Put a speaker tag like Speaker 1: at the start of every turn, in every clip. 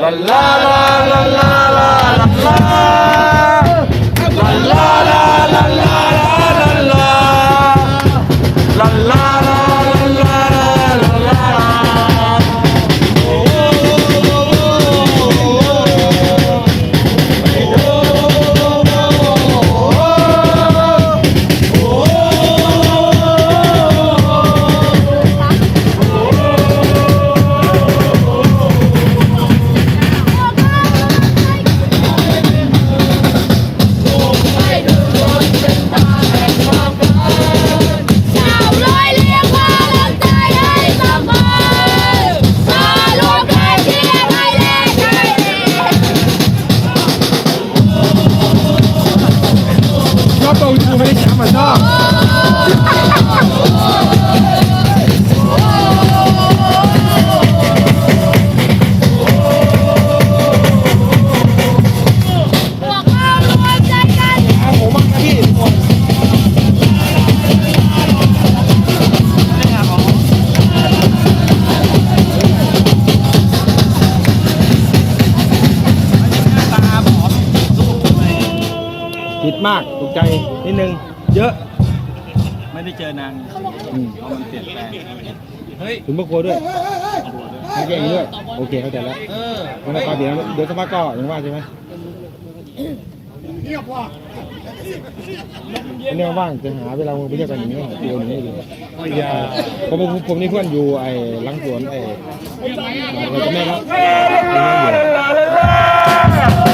Speaker 1: la la la la la. มาก
Speaker 2: ตก
Speaker 1: ใจนิ
Speaker 2: ดนึง เยอะ
Speaker 3: ไม่ได้เจอนานเพราะมันเปลี่ยนแปลง
Speaker 2: ถึงพวกครัวด้วยให้แกงด้วยโอเคเข้าใจแล้วงั้นก็เดี๋ยวเดี๋ยวสมัครก็ยังว่าใช่ไหมเนี่ยว่างจะหาเวลาไปเที่ยวกันอย่างนี้หาเที่ยวอย่างนี้ดีผมผมผมนี่เพื่อนอยู่ไอ้หลังสวนไอ้เราจะแม่ครับ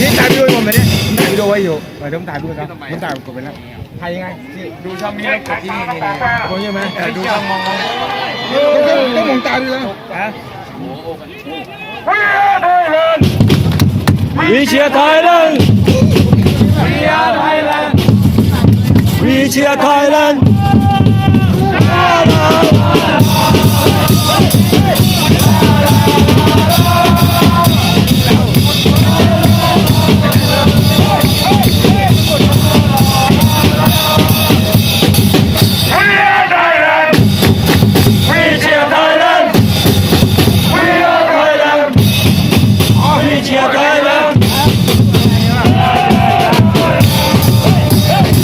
Speaker 2: นี่ถ่ายวิดีโอผมไหมเนี่ยถ่ายวิดีโอไว้อยู่เดี๋ยวผมถ่ายด้วยครับผมถ่ายกดไปแล้วถ่ายยังไง
Speaker 3: ดูช่องนี้แล้วกดที่นี่นี่
Speaker 2: กดใช่ไหม
Speaker 3: ดูช่องมองมอง
Speaker 2: ต้องมองตาด้วยแล้ว
Speaker 3: วีเชียร์ไทยแลนด์วีเชียร์ไทยแลนด์วีเชียร์ไทยแลนด์